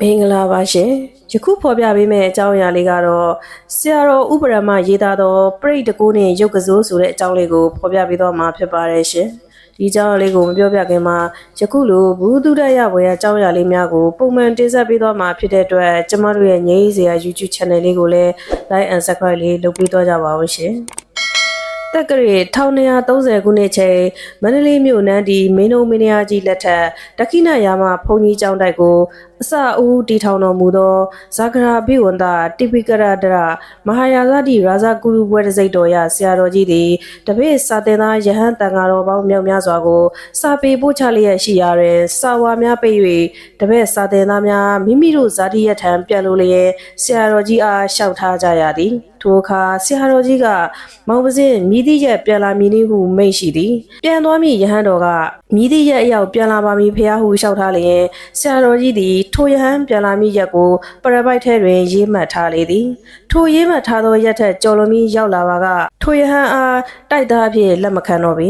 မင်္ဂလာပါရှင်ယခုဖော်ပြပေးမယ့်အကြောင်းအရာလေးကတော့ဆရာတော်ဥပရမရေးသားသောပြိတ္တကိုးနဲ့ရုပ်ကစိုးဆိုတဲ့အကြောင်းလေးကိုဖော်ပြပေးတော့မှာဖြစ်ပါတယ်ရှင်ဒီအကြောင်းအရာလေးကိုမပြောပြခင်မှာယခုလိုဘူးတုဒ္ဒရဘွေရအကြောင်းအရာလေးများကိုပုံမှန်တင်ဆက်ပေးတော့မှာဖြစ်တဲ့အတွက်ကျမတို့ရဲ့ငြိမ်းစရာ YouTube channel လေးကိုလည်း like and subscribe လေးလုပ်ပေးတော့ကြပါဦးရှင်တက္ကရာ1230ခုနှစ်ချိန်မန္တလေးမြို့နန်းဒီမင်းတို့မင်းယာကြီးလက်ထက်ဒက္ခိဏယာမဘုံကြီးကျောင်းတိုက်ကို အစအဦးတည်ထောင်တော်မူသောဇာဂရာဘိဝန္တာတိပိကရဒရမဟာယာဇတိရာဇကုရုဘွဲတစိတ်တော်ရဆရာတော်ကြီးသည်တပည့်စာတင်သားယဟန်တန်ဃာတော်ပေါင်းမြောက်များစွာကိုစာပေပို့ချလျက်ရှိရာတွင်စာဝါများပိတ်၍တပည့်စာတင်သားများမိမိတို့ဇာတိရထံပြန်လို့လျက်ဆရာတော်ကြီးအားလျှောက်ထားကြရသည်ထိုအခါဆရာတော်ကြီးကမောင်ပစင်းမြည်သည့်ရက်ပြန်လာမည်နည်းဟုမိန့်ရှိသည်ပြန်သွားမည့်ယဟန်တော်ကမြည်သည့်ရက်အရောက်ပြန်လာပါမည်ဖះဟုလျှောက်ထားလျင်ဆရာတော်ကြီးသည်ထိုယဟန်ပြန်လာမည့်ရက်ကိုပရပိုက်ထဲတွင်ရေးမှတ်ထားလေသည်ထိုရေးမှတ်ထားသောရက်ထက်ကျော်လွန်ပြီးရောက်လာပါကထိုယဟန်အားတိုက်သားအဖြစ်လက်မခံတော့ပေ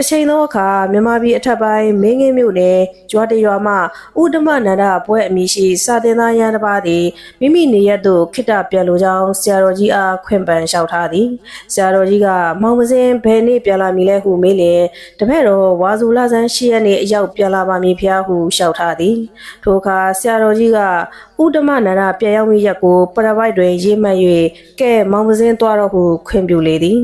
တစ်ချိန်သောအခါမြန်မာပြည်အထက်ပိုင်းမင်းငင်းမြို့နယ်ကျွာတရွာမှဥဒ္ဓမနန္ဒပွဲအမည်ရှိစာတင်သားရန်တစ်ပါးသည်မိမိနေရက်သို့ခိတ္တပြန်လိုကြောင်းဆရာတော်ကြီးအားခွင့်ပန်လျှောက်ထားသည်ဆရာတော်ကြီးကမောင်မစင်းဘယ်နေ့ပြန်လာမည်လဲဟုမေးလျင်တပည့်တော်ဝါဇူလဆန်းရှိရက်နေ့အရောက်ပြန်လာပါမည်ဖျားဟုလျှောက်ထားသည်ထိုအခါဆရာတော်ကြီးက ဥဒ္ဓမနန္ဒပြန်ရောက်မည့်ရက်ကိုပရပိုက်တွင်ရေးမှတ်၍ကဲမောင်မစင်းသွားတော့ဟုခွင့်ပြုလေသည်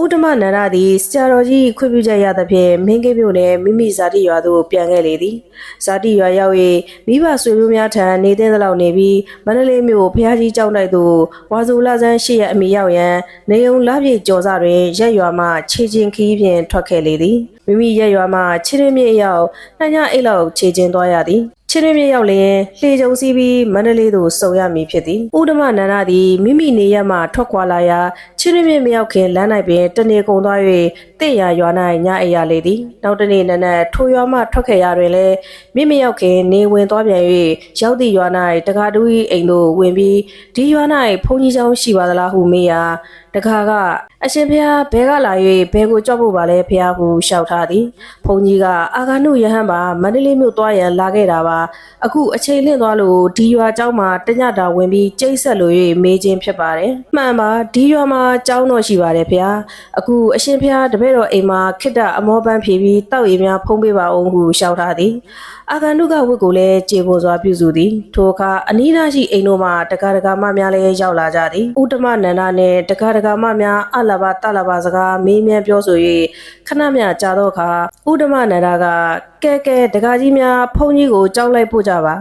ဥဒ္ဓမနန္ဒသည်ဆရာတော်ကြီးခွင့်ပြုချက်ရသဖြင့်မင်းကိမြို့နယ်မိမိဇာတိရွာသို့ပြန်ခဲ့လေသည်ဇာတိရွာရောက်၍မိဘဆွေမျိုးများထံနေတဲ့သလောက်နေပြီးမန္တလေးမြို့ဖျားကြီးကျောင်းတိုက်သို့ဝါဇူလဆန်းရှိရအမိရောက်ရန်နေုံလပြည့်ကျော်စတွင်ရက်ရွာမှခြေချင်းခီးဖြင့်ထွက်ခဲ့လေသည်မိမိရက်ရွာမှခြေရင်းမြေရောက်နှညအိတ်လောက်ခြေချင်းသွားရသည် ခြေရင်းမြေရောက်လျင်လှေကြုံစီးပြီးမန္တလေးသို့စုံရမည်ဖြစ်သည်ဥဒ္ဓမနန္ဒသည်မိမိနေရက်မှထွက်ခွာလာရာခြေရင်းမြေမရောက်ခင်လမ်း၌ပင်တနေကုန်သွား၍ တေရရွာ၌ညအိယာလေသည်နောက်တနေ့နနက်ထိုရွာမှထွက်ခဲ့ရာတွင်လည်းမိမရောက်ခင်နေဝင်သွားပြန်၍ရောက်သည့်ရွာ၌တကားတူ၏အိမ်သို့ဝင်ပြီးဒီရွာ၌ဘုန်းကြီးကျောင်းရှိပါသလားဟုမေးရာတကားကအရှင်ဖျားဘဲကလာ၍ဘဲကိုကြောက်ဖို့ပါလဲဖျားဟုလျှောက်ထားသည်ဘုန်းကြီးကအာဂနုယဟန်ပါမန္တလေးမြို့သွားရန်လာခဲ့တာပါအခုအချိန်လင့်သွားလို့ဒီရွာကျောင်းမှာတညတာဝင်ပြီးကျိတ်ဆက်လို့၍မေးခြင်းဖြစ်ပါတယ်မှန်ပါဒီရွာမှာကျောင်းတော့ရှိပါတယ်ဖျားအခုအရှင်ဖျားတပည့်တော်အိမ်မှာခိတ္တအမောပန်းဖြေပြီးတောက်ရည်များဖုံးပေးပါအောင်ဟုလျှောက်ထားသည်အာဂနုကဝတ်ကိုလည်းကြေပေါ်စွာပြုစုသည်ထိုအခါအနီးနားရှိအိမ်တို့မှတကားတကားမများလည်းရောက်လာကြသည်ဥတ္တမနန္ဒနှင့်တကားတကားမများအလဘတလဘစကားမေးမြန်းပြောဆို၍ခဏမျှကြာတော့အခါဥတ္တမနန္ဒကကဲကဲတကားကြီးများဖုန်ကြီးကိုကြောက်လိုက်ပို့ကြပါ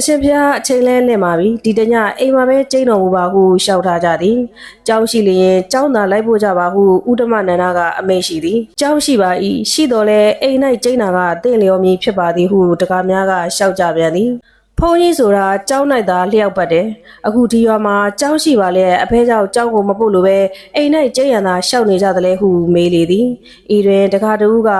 အရှင်ဖျားအချိန်လဲလင့်ပါပြီဒီတညအိမ်မှာပဲကျိန်းတော်မူပါဟုရှောက်ထားကြသည်ကြောင်းရှိလျင်ကြောင်းသာလိုက်ဖို့ကြပါဟုဥဒ္ဓမနန္ဒကအမိန့်ရှိသည်ကြောင်းရှိပါ၏ရှိတော်လဲအိမ်၌ကျိန်းတာကတင့်လျော်မည်ဖြစ်ပါသည်ဟုတကားများကရှောက်ကြပြန်သည်ဖုန်းကြီးဆိုတာကြောင်းလိုက်တာလျှောက်ပတ်တယ်အခုဒီရွာမှာကြောင်းရှိပါလေအဖေကြောင့်ကြောင်းကိုမပုတ်လို့ပဲအိမ်၌ကျိန်းရန်သာရှောက်နေကြတယ်လေဟုမေးလေသည်ဤတွင်တကားတူက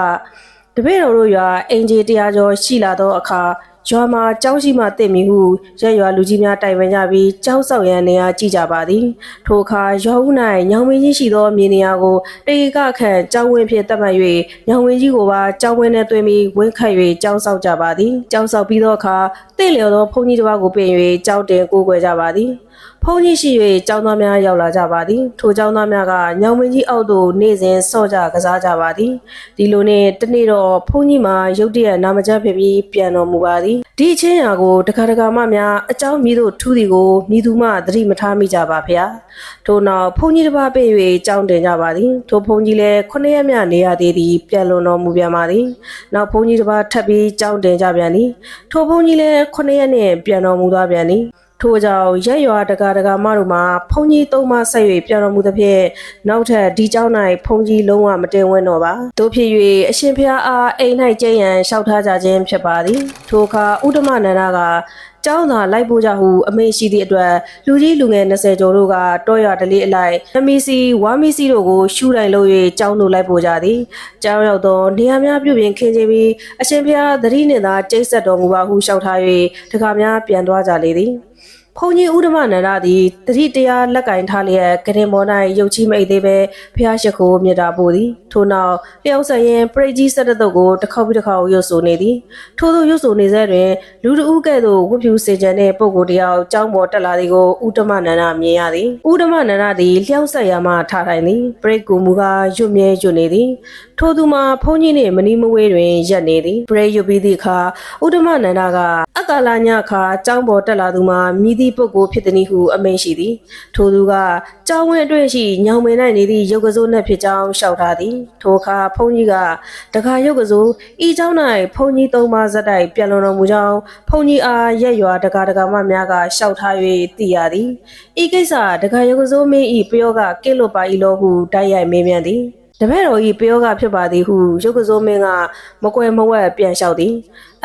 တပည့်တော်တို့ရွာအင်ဂျီတရားကျော်ရှိလာသောအခါ ရွာမှာကြောင်းရှိမှတင့်မီဟုရက်ရွာလူကြီးများတိုင်ပင်ကြပြီးကြောင်းဆောက်ရန်နေရာကြည့်ကြပါသည်ထိုအခါရွာဦး၌ညောင်မင်းကြီးရှိသောမြေနေရာကိုတေကခန့်ကြောင်းဝင်းဖြင့်တတ်မှတ်၍ညောင်မင်းကြီးကိုပါကြောင်းဝင်းနဲ့တွင်ပြီးဝင်းခတ်၍ကြောင်းဆောက်ကြပါသည်ကြောင်းဆောက်ပြီးသောအခါတင့်လျော်သောဘုန်းကြီးတစ်ပါးကိုပြင်၍ကြောင်းတင်ကိုးကွယ်ကြပါသည်ဖုန်းကြီးရှိ၍ကျောင်းသားများရောက်လာကြပါသည်ထိုကျောင်းသားများကညောင်မင်းကြီးအောက်သို့နေစဉ်ဆော့ကြကစားကြပါသည်ဒီလိုနဲ့တနေ့တော့ဖုန်းကြီးမှာရုတ်တရက်နာမကျဖြစ်ပြီးပြန်တော်မူပါသည်ဒီအချင်းရာကိုတခါတခါမှများအเจ้าမြည်တို့ထူးသည်ကိုမြည်သူမှသတိမထားမိကြပါဗျာထို့နောက်ဖုန်းကြီးတစ်ပါးပြေး၍ကြောင်းတင်ကြပါသည်ထိုဖုန်းကြီးလည်းခုနှစ်ရက်မြနေရသေးသည်ပြန်လွန်တော်မူပြန်ပါသည်နောက်ဖုန်းကြီးတစ်ပါးထပ်ပြီးကြောင်းတင်ကြပြန်သည်ထိုဖုန်းကြီးလည်းခုနှစ်ရက်နှင့်ပြန်တော်မူသွားပြန်သည် ထို့ကြောင့်ရက်ရွာတကာတကာမတို့မှာဖုန်ကြီးသုံးပါဆက်၍ပြောင်းတော်မူသဖြင့်နောက်ထပ်ဒီเจ้า၌ဖုန်ကြီးလုံးဝမတင်ဝင်းတော့ပါတို့ဖြစ်၍အရှင်ဖျားအားအိမ်၌ကျဲရန်လျှောက်ထားကြခြင်းဖြစ်ပါသည်ထိုအခါဥဒ္ဓမနန္ဒကကျောင်းသာလိုက်ပို့ကြဟုအမေရှိသည့်အတွက်လူကြီးလူငယ်20ကျော်တို့ကတောရွာတလေးအလိုက်နမီစီဝါမီစီတို့ကိုရှူတိုင်လို့၍ကျောင်းသို့လိုက်ပို့ကြသည်ကျောင်းရောက်သောနေရာများပြုပြင်ခင်းကျင်းပြီးအရှင်ဖျားသတိနှင့်သာကျိတ်ဆက်တော်မူပါဟုလျှောက်ထား၍တခါများပြန်သွားကြလေသည် ဖုန်ကြီးဥဒ္ဓမနန္ဒသည်တတိတရားလက်ကင်ထားလျက်ကရင်မော်၌ရုပ်ချီမိတ်သေးပဲဖျားရှိခိုးမြတ်တာပို့သည်ထို့နောက်လျှောက်ဆက်ရင်ပရိတ်ကြီးဆက်တဲ့တုပ်ကိုတစ်ခေါက်ပြီးတစ်ခေါက်ရွတ်ဆိုနေသည်ထို့သောရွတ်ဆိုနေစေတွင်လူတဦးကဲ့သို့ဝတ်ဖြူစေချန်တဲ့ပုဂ္ဂိုလ်တစ်ယောက်ကြောင်းပေါ်တက်လာသည်ကိုဥဒ္ဓမနန္ဒမြင်ရသည်ဥဒ္ဓမနန္ဒသည်လျှောက်ဆက်ရမှထားထိုင်သည်ပရိတ်ကိုမူကားရွတ်မြဲရွတ်နေသည်ထို့သူမှာဖုန်ကြီးနှင့်မနီးမဝေးတွင်ရက်နေသည်ပရိတ်ရွတ်ပြီးသည့်အခါဥဒ္ဓမနန္ဒကအကာလညခါကြောင်းပေါ်တက်လာသူမှာမိသညပုဂ္ဂိုလ်ဖြစ်သည်ဟုအမိန့်ရှိသည်ထိုသူကကြောင်းဝင်းအတွင်းရှိညောင်ပင်၌နေသည့်ရုပ်ကစိုးနှင့်ဖြစ်ကြောင်းလျှောက်ထားသည်ထိုအခါဖုန်ကြီးကတခါရုပ်ကစိုးဤเจ้า၌ဖုန်ကြီးသုံးပါးဇက်တိုက်ပြန်လွန်တော်မူကြောင်းဖုန်ကြီးအားရက်ရွာတကာတကာမများကလျှောက်ထား၍သိရသည်ဤကိစ္စတခါရုပ်ကစိုးမင်းဤပယောကကဲ့လွတ်ပါ၏လို့ဟုတိုက်ရိုက်မေးမြန်းသည် တပည့်တော်ဤပယောကဖြစ်ပါသည်ဟုရုပ်ကစိုးမင်းကမကွယ်မဝက်ပြန်လျှောက်သည်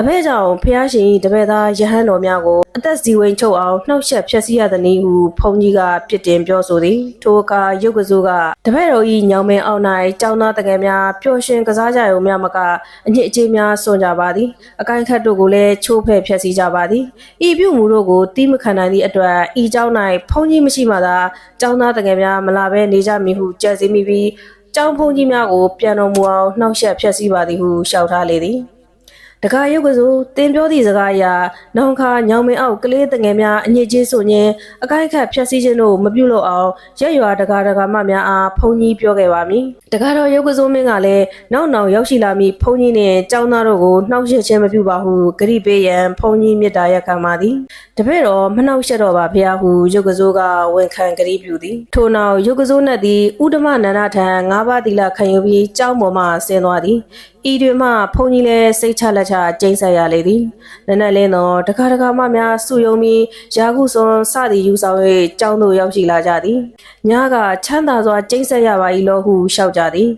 အဘဲကြောင့်ဖះရှင်ဤတပည့်သားယဟန်တော်များကိုအသက်ဇီဝင်ချုပ်အောင်နှောက်ယှက်ဖျက်ဆီးရသည်နည်းဟုဖုန်ကြီးကပြစ်တင်ပြောဆိုသည်ထိုအခါရုပ်ကစိုးကတပည့်တော်ဤညောင်မင်းအောင်၌ကြောင်းသားတကယ်များပျော်ရွှင်ကစားကြရုံများမကအညစ်အကြေးများစွန့်ကြပါသည်အကိုင်းခတ်တို့ကိုလည်းချိုးဖဲ့ဖျက်ဆီးကြပါသည်ဤပြုမှုတို့ကိုတီးမခံနိုင်သည့်အတွက်ဤเจ้า၌ဖုန်ကြီးမရှိမှသာကြောင်းသားတကယ်များမလာဘဲနေကြမည်ဟုကြံစည်မိပြီး ကျောင်းဖုန်ကြီးများကိုပြန်တော်မူအောင်နှောက်ယှက်ဖျက်ဆီးပါသည်ဟုလျှောက်ထားလေသည် တခါရုပ်ကစိုးတင်ပြောသည့်စကားအရာနောင်ခါညောင်မင်းအောက်ကလေးတငယ်များအညစ်အကြေးဆိုရင်အကိုက်ခတ်ဖြက်စီးခြင်းတို့မပြုလုပ်အောင်ရက်ရွာတကာတကာမများအားဖုန်ကြီးပြောခဲ့ပါမည်တခါတော့ရုပ်ကစိုးမင်းကလည်းနောက်နောက်ရောက်ရှိလာမည့်ဖုန်ကြီးနှင့်ចောင်းသားတို့ကိုနှောက်ယှက်ခြင်းမပြုပါဟုဂရိပေးရန်ဖုန်ကြီးမြတ်တာရက်ခံပါသည်တပည့်တော်မနှောက်ယှက်တော့ပါဖျားဟုရုပ်ကစိုးကဝန်ခံဂရိပြုသည်ထို့နောက်ရုပ်ကစိုးနှင့်သည်ဥဒ္ဓမနန္ဒထံ၅ပါးသီလခံယူပြီးကျောင်းပေါ်မှဆင်းသွားသည်ဤတွင်မှဖုန်ကြီးလည်းစိတ်ချလက်ချကျိန်းဆက်ရလေသည်နက်နက်လင်းတော့တခါတခါမှများစုယုံပြီးယာကုစွန်စသည်ယူဆောင်၍ကျောင်းသို့ရောက်ရှိလာကြသည်ညကချမ်းသာစွာကျိန်းဆက်ရပါ၏လို့ဟုလျှောက်ကြသည်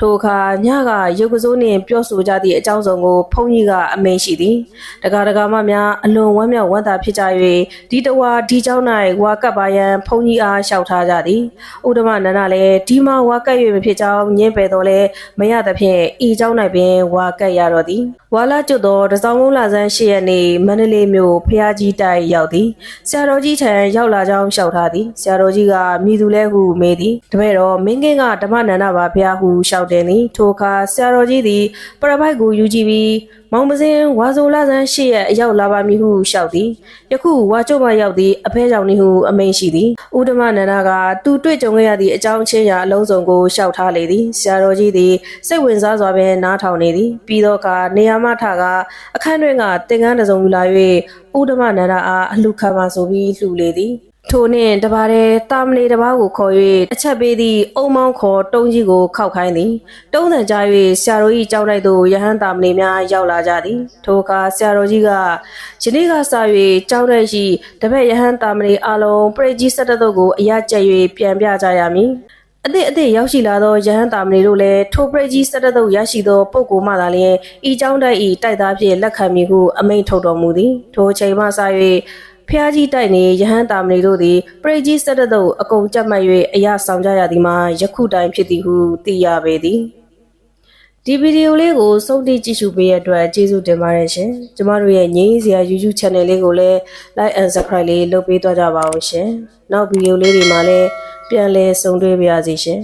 ထိုအခါညကရုပ်ကစိုးနှင့်ပြောဆိုကြသည့်အကြောင်းစုံကိုဖုန်ကြီးကအမိန့်ရှိသည်တခါတခါမှများအလွန်ဝမ်းမြောက်ဝမ်းသာဖြစ်ကြ၍ဒီတဝါဒီเจ้า၌ဝါကပ်ပါရန်ဖုန်ကြီးအားလျှောက်ထားကြသည်ဥဒ္ဓမနန္ဒလည်းဒီမှာဝါကပ်၍မဖြစ်ကြောင်းညင်းပယ်တော်လဲမရသဖြင့်ဤเจ้า၌ပင်ဝါကပ်ရတော့သည်ဝါလာကျွတ်သောတစောင်းလုံးလာဆန်း၈ရက်နေ့မန္တလေးမြို့ဖျားကြီးတိုက်ရောက်သည်ဆရာတော်ကြီးထံရောက်လာကြောင်းလျှောက်ထားသည်ဆရာတော်ကြီးကမိသူလဲဟုမေးသည်တပည့်တော်မင်းကင်းကဓမ္မနန္ဒပါဘုရားဟုလျှောက် တယ်သည်ထိုအခါဆရာတော်ကြီးသည်ပရပိုက်ကိုယူကြည့်ပြီးမောင်ပစင်ဝါဆိုလာဆန်း၈ရက်အရောက်လာပါမည်ဟုလျှောက်သည်ယခုဝါကျုပ်မရောက်သည်အဖဲကြောင့်နေဟုအမိန့်ရှိသည်ဥဒ္ဓမနန္ဒကသူတွေ့ကြုံခဲ့ရသည့်အကြောင်းချင်းရာအလုံးစုံကိုလျှောက်ထားလေသည်ဆရာတော်ကြီးသည်စိတ်ဝင်စားစွာပင်နားထောင်နေသည်ပြီးတော့ကနေရာမထကအခန်းတွင်ကတင်ကန်းတစ်စုံယူလာ၍ဥဒ္ဓမနန္ဒအားအလှခံပါဆိုပြီးလှူလေသည် ထိုနှင့်တပါးတဲ့တာမလီတပါးကိုခေါ်၍အချက်ပေးသည့်အုံမောင်းခေါ်တုံးကြီးကိုခောက်ခိုင်းသည်တုံးတန်ကြား၍ဆရာတော်ကြီးကြောင်းလိုက်သို့ယဟန်တာမလီများရောက်လာကြသည်ထိုအခါဆရာတော်ကြီးကယနေ့ကစ၍ကြောင်းတဲ့ရှိတပည့်ယဟန်တာမလီအလုံးပရိတ်ကြီး၁၁တို့ကိုအရကျက်၍ပြန်ပြကြရမည်အသည့်အသည့်ရောက်ရှိလာသောယဟန်တာမဏေတို့လည်းထိုပရိတ်ကြီးစတတုတ်ရရှိသောပုဂ္ဂိုလ်မှသာလျှင်ဤเจ้าတိုက်ဤတိုက်သားဖြင့်လက်ခံမည်ဟုအမိန့်ထုတ်တော်မူသည်ထိုအချိန်မှစ၍ ဖျားကြီးတိုက်နေယဟန်တာမဏေတို့သည်ပရိတ်ကြီးစတတုတ်အကုန်ကြက်မှတ်၍အရာဆောင်ကြရသည်မှာယခုတိုင်ဖြစ်သည်ဟုသိရပေသည်ဒီဗီဒီယိုလေးကိုစုံတိကြည့်ရှုပေးရတဲ့အတွက်ကျေးဇူးတင်ပါတယ်ရှင်ကျမတို့ရဲ့ငြိမ်းစရာ YouTube channel လေးကိုလည်း like and subscribe လေးလုပ်ပေးသွားကြပါအောင်ရှင်နောက်ဗီဒီယိုလေးတွေမှာလည်းပြန်လည်ဆုံတွေ့ပါရစေရှင်